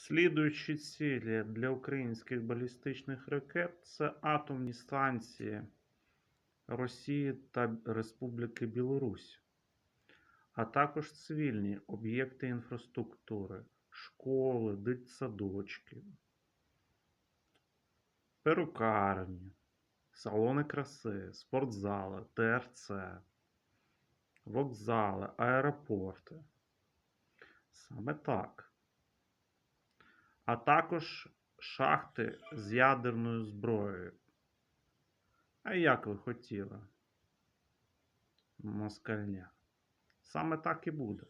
Слідуючі цілі для українських балістичних ракет це атомні станції Росії та Республіки Білорусь, а також цивільні об'єкти інфраструктури, школи, дитсадочки, перукарні, салони краси, спортзали, ТРЦ, вокзали, аеропорти. Саме так а також шахти з ядерною зброєю. А як ви хотіли? Москальня. Саме так і буде.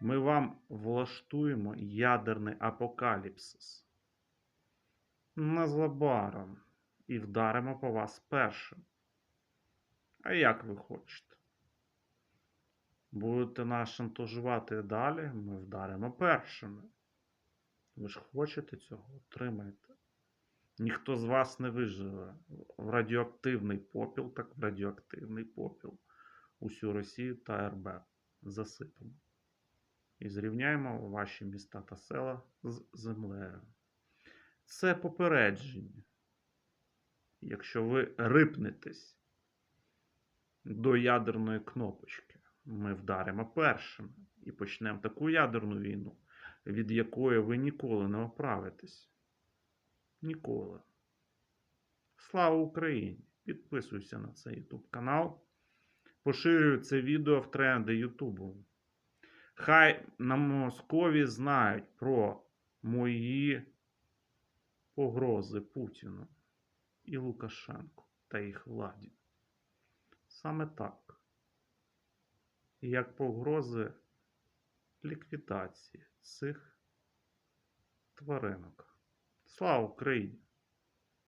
Ми вам влаштуємо ядерний апокаліпсис. Незабаром і вдаримо по вас першим. А як ви хочете? Будете нас шантажувати далі, ми вдаримо першими. Ви ж хочете цього, отримайте. Ніхто з вас не виживе. В радіоактивний попіл, так в радіоактивний попіл. Усю Росію та РБ засипемо. І зрівняємо ваші міста та села з землею. Це попередження. Якщо ви рипнетесь до ядерної кнопочки, ми вдаримо першими і почнемо таку ядерну війну від якої ви ніколи не оправитесь. Ніколи. Слава Україні! Підписуйся на цей YouTube канал. Поширюй це відео в тренди Ютубу. Хай на Москові знають про мої погрози Путіну і Лукашенку та їх владі. Саме так. Як погрози ліквідації цих тваринок. Слава Україні!